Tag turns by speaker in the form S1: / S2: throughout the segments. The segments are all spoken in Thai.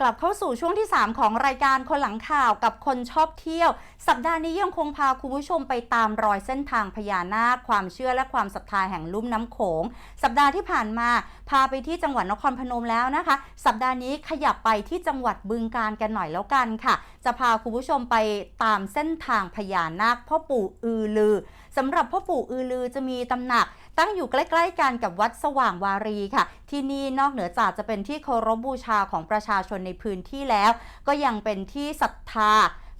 S1: กลับเข้าสู่ช่วงที่ 3 ของรายการคนหลังข่าวกับคนชอบเที่ยว สัปดาห์นี้ยังคงพาคุณผู้ชมไปตามรอยเส้นทางพญานาค ความเชื่อและความศรัทธาแห่งลุ่มน้ำโขง สัปดาห์ที่ผ่านมา พาไปที่จังหวัดนครพนมแล้วนะคะ สัปดาห์นี้ขยับไปที่จังหวัดบึงกาฬกันหน่อยแล้วกันค่ะ จะพาคุณผู้ชมไปตามเส้นทางพญานาคพ่อปู่อือลือสำหรับพ่อปู่อือลือจะมีตำหนัก ตั้งอยู่ใกล้ๆกันกับวัดสว่างวารีค่ะ ที่นี่นอกเหนือจากจะเป็นที่เคารพบูชาของประชาชนในพื้นที่แล้ว ก็ยังเป็นที่ศรัทธา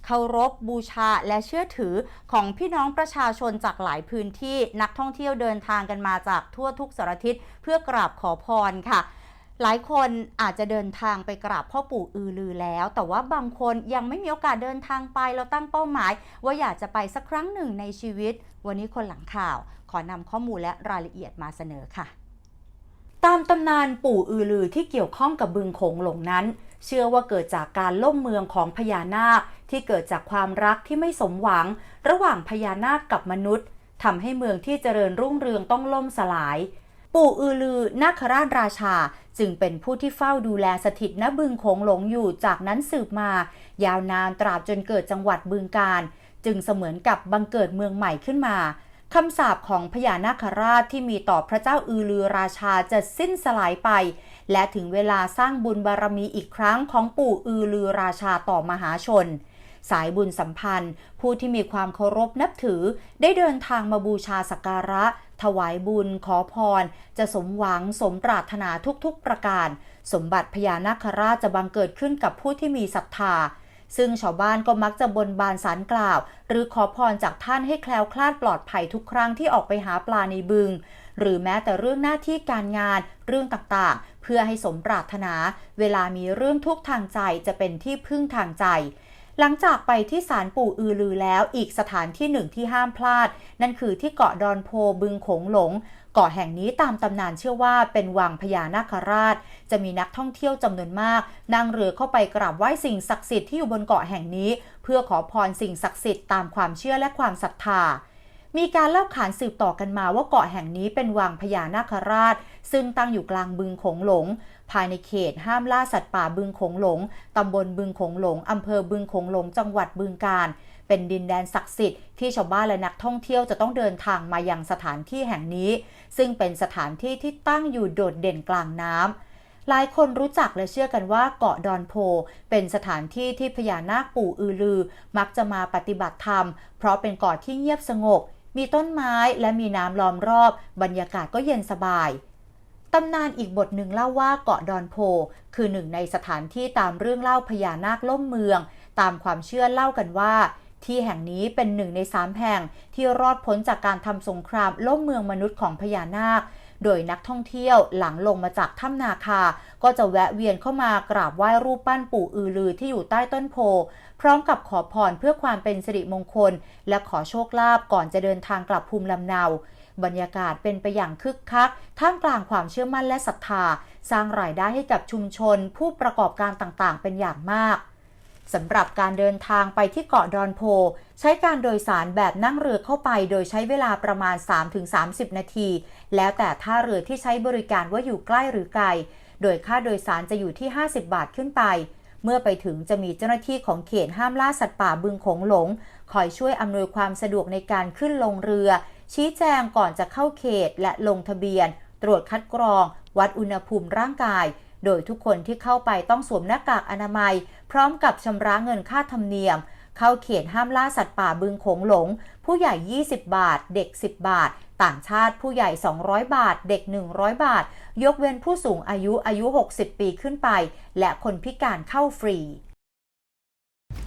S1: เคารพบูชาและเชื่อถือของพี่น้องประชาชนจากหลายพื้นที่นักท่องเที่ยวเดินทางกันมาจากทั่วทุกสารทิศเพื่อกราบขอพรค่ะ หลายคนอาจจะเดินทางไปกราบพ่อปู่อือลือแล้ว แต่ว่าบางคนยังไม่มีโอกาสเดินทางไปเราตั้งเป้าหมาย ว่าอยากจะไปสักครั้งหนึ่งในชีวิต วันนี้คนหลังข่าว ขอนำข้อมูลและรายละเอียดมาเสนอค่ะ ตามตำนานปู่อือลือที่เกี่ยวข้องกับบึงโขงหลงนั้น เชื่อว่าเกิดจากการล่มเมืองของพญานาค ที่เกิดจากความรักที่ไม่สมหวัง ระหว่างพญานาคกับมนุษย์ทำให้เมืองที่เจริญรุ่งเรืองต้องล่มสลาย ปู่อือลือนาคราชราชา จึงเป็นผู้ที่เฝ้าดูแลสถิตณบึงโขงหลงอยู่จากนั้นสืบมา ยาวนานตราบจนเกิดจังหวัดบึงการ จึงเสมือนกับบังเกิดเมืองใหม่ขึ้นมาคำสาปของพญานาคราชที่มีต่อพระเจ้าอือลือราชาจะสิ้นสลายไป และถึงเวลาสร้างบุญบารมีอีกครั้งของปู่อือลือราชาต่อมหาชน สายบุญสัมพันธ์ ผู้ที่มีความเคารพนับถือ ได้เดินทางมาบูชาสักการะ ถวายบุญขอพร จะสมหวังสมปรารถนาทุกๆประการ สมบัติพญานาคราชจะบังเกิดขึ้นกับผู้ที่มีศรัทธาซึ่งชาวบ้านก็มักจะบนบานสารกล่าว หรือขอพรจากท่านให้แคล้วคลาดปลอดภัยทุกครั้งที่ออกไปหาปลาในบึง หรือแม้แต่เรื่องหน้าที่การงาน เรื่องต่างๆ เพื่อให้สมปรารถนา เวลามีเรื่องทุกข์ทางใจจะเป็นที่พึ่งทางใจ หลังจากไปที่ศาลปู่อือลือแล้วอีกสถานที่หนึ่งที่ห้ามพลาด นั่นคือที่เกาะดอนโพบึงโขงหลงเกาะแห่งนี้ตามตำนานเชื่อว่าเป็นวังพญานาคราช จะมีนักท่องเที่ยวจำนวนมาก นั่งเรือเข้าไปกราบไหว้สิ่งศักดิ์สิทธิ์ที่อยู่บนเกาะแห่งนี้ เพื่อขอพรสิ่งศักดิ์สิทธิ์ตามความเชื่อและความศรัทธามีการเล่าขานสืบต่อกันมาว่าเกาะแห่งนี้เป็นวังพญานาคราช ซึ่งตั้งอยู่กลางบึงโขงหลง ภายในเขตห้ามล่าสัตว์ป่าบึงโขงหลง ตำบลบึงโขงหลง อำเภอบึงโขงหลง จังหวัดบึงกาฬเป็นดินแดนศักดิ์สิทธิ์ที่ชาวบ้านและนักท่องเที่ยวจะต้องเดินทางมายังสถานที่แห่งนี้ ซึ่งเป็นสถานที่ที่ตั้งอยู่โดดเด่นกลางน้ำหลายคนรู้จักและเชื่อกันว่าเกาะดอนโพ เป็นสถานที่ที่พญานาคปู่อือลือ มักจะมาปฏิบัติธรรม เพราะเป็นเกาะที่เงียบสงบ มีต้นไม้และมีน้ำล้อมรอบ บรรยากาศก็เย็นสบาย ตำนานอีกบทหนึ่งเล่าว่าเกาะดอนโพ คือหนึ่งในสถานที่ตามเรื่องเล่าพญานาคล่มเมือง ตามความเชื่อเล่ากันว่า ที่แห่งนี้เป็นหนึ่งในสามแห่งที่รอดพ้นจากการทำสงครามล่มเมืองมนุษย์ของพญานาค โดยนักท่องเที่ยวหลังลงมาจากถ้ำนาคา ก็จะแวะเวียนเข้ามากราบไหว้รูปปั้นปู่อือลือที่อยู่ใต้ต้นโพ พร้อมกับขอพรเพื่อความเป็นสิริมงคล และขอโชคลาภก่อนจะเดินทางกลับภูมิลำเนา บรรยากาศเป็นไปอย่างคึกคัก ท่ามกลางความเชื่อมั่นและศรัทธา สร้างรายได้ให้กับชุมชน ผู้ประกอบการต่างๆ เป็นอย่างมากสำหรับการเดินทางไปที่เกาะดอนโพ ใช้การโดยสารแบบนั่งเรือเข้าไป โดยใช้เวลาประมาณ 3-30 นาที แล้วแต่ท่าเรือที่ใช้บริการว่าอยู่ใกล้หรือไกล โดยค่าโดยสารจะอยู่ที่ 50 บาทขึ้นไป เมื่อไปถึงจะมีเจ้าหน้าที่ของเขตห้ามล่าสัตว์ป่าบึงโขงหลง คอยช่วยอำนวยความสะดวกในการขึ้นลงเรือ ชี้แจงก่อนจะเข้าเขตและลงทะเบียน ตรวจคัดกรอง วัดอุณหภูมิร่างกาย โดยทุกคนที่เข้าไปต้องสวมหน้ากากอนามัย พร้อมกับชำระเงินค่าธรรมเนียม เข้าเขตห้ามล่าสัตว์ป่าบึงโขงหลง ผู้ใหญ่ 20 บาท เด็ก 10 บาท ต่างชาติผู้ใหญ่ 200 บาท เด็ก 100 บาท ยกเว้นผู้สูงอายุอายุ 60 ปีขึ้นไป และคนพิการเข้าฟรี